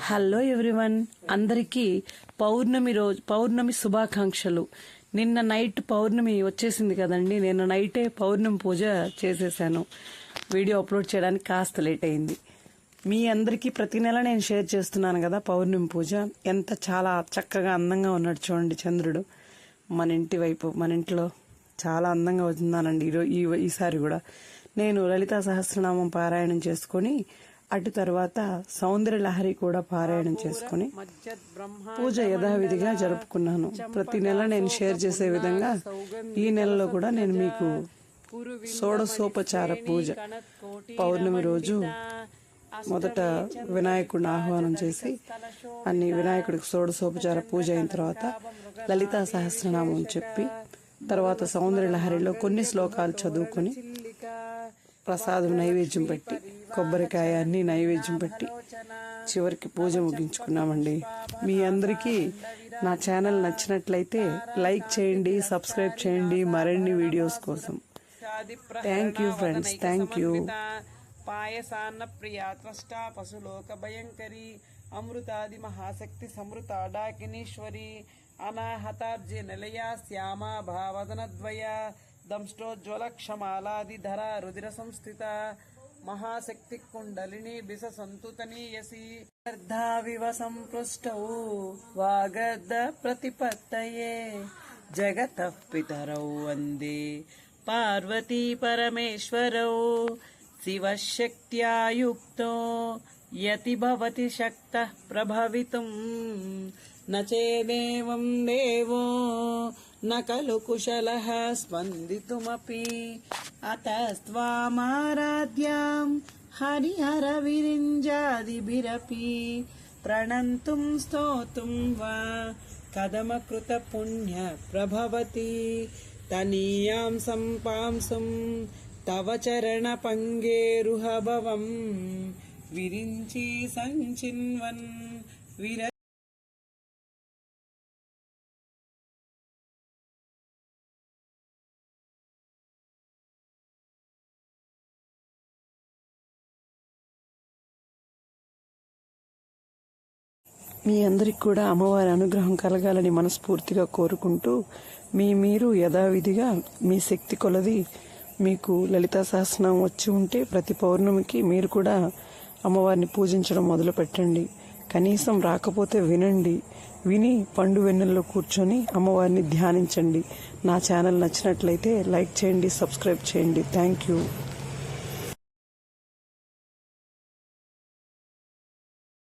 Hello everyone అందరికీ పౌర్ణమి రోజు పౌర్ణమి శుభాకాంక్షలు. నిన్న నైట్ పౌర్ణమి వచ్చేసింది కదండి. నేను నైటే పౌర్ణమి పూజ చేసేసాను. వీడియో అప్లోడ్ చేయడానికి కాస్త లేట్ అయింది. మీ అందరికీ ప్రతి నెల నేను షేర్ చేస్తున్నాను కదా పౌర్ణమి పూజ. ఎంత చాలా చక్కగా అందంగా ఉన్నాడు చూడండి చంద్రుడు. మన ఇంటి వైపు మన ఇంట్లో చాలా అందంగా ఉన్నానండి. ఈరోజు ఈ ఈసారి కూడా. నేను లలితా సహస్రనామం పారాయణం చేసుకొని అటు తర్వాత సౌందర్యలహరి కూడా పారాయణం చేసుకుని పూజ యథావిధిగా జరుపుకున్నాను. ప్రతి నెల నేను షేర్ చేసే విధంగా ఈ నెలలో కూడా నేను మీకు షోడశోపచార పూజ పౌర్ణమి రోజు మొదట వినాయకుడిని ఆహ్వానం చేసి అన్ని వినాయకుడికి షోడశోపచార పూజ అయిన తర్వాత లలితా సహస్రనామం చెప్పి తర్వాత సౌందర్య లహరిలో కొన్ని శ్లోకాలు చదువుకొని ప్రసాదం నైవేద్యం పెట్టి కొబ్బరికాయన్ని నైవేద్యం పెట్టి చివరికి పూజ ముగించుకున్నామండి. మీ అందరికీ నా ఛానల్ నచ్చినట్లయితే లైక్ చేయండి సబ్స్క్రైబ్ చేయండి. మరిన్ని వీడియోస్ కోసం. Thank you friends thank you పాయసాన్న ప్రియా త్వష్ట పశులోక భయంకరి అమృతాది మహాశక్తి సమృత డాకినీశ్వరి అనాహతాబ్జే నిలయ శ్యామ భావదనద్వయ దంష్టోజ్వల క్షమాలాదిధర రుదిర సంస్థిత మహాశక్తి కుండలిని బిస సంతుతనీయసి అర్ధావివ సంపృష్టౌ వాగర్ధ ప్రతిపత్తయే జగత పితరౌ వందే పార్వతీ పరమేశ్వరౌ శివశక్త్యా యుక్తో యతి భవతి శక్తః ప్రభవితుం न चेदेवं देवो न खलु कुशलः स्पन्दितुमपि अतस्त्वामाराध्यां हरिहरविरिञ्जादिभिरपि प्रणन्तुं स्तोतुं वा कदमकृतपुण्यप्रभवति तनीयां सम्पांसुं तव चरणपङ्गेरुहभवम् विरिञ्ची सञ्चिन्वन् विर మీ అందరికి కూడా అమ్మవారి అనుగ్రహం కలగాలని మనస్ఫూర్తిగా కోరుకుంటూ మీ మీరు యథావిధిగా మీ శక్తి కొలది మీకు లలితా సహస్రం వచ్చి ఉంటే ప్రతి పౌర్ణమికి మీరు కూడా అమ్మవారిని పూజించడం మొదలు పెట్టండి. కనీసం రాకపోతే వినండి. విని పండు వెన్నెల్లో కూర్చొని అమ్మవారిని ధ్యానించండి. నా ఛానల్ నచ్చినట్లయితే లైక్ చేయండి సబ్స్క్రైబ్ చేయండి. Thank you.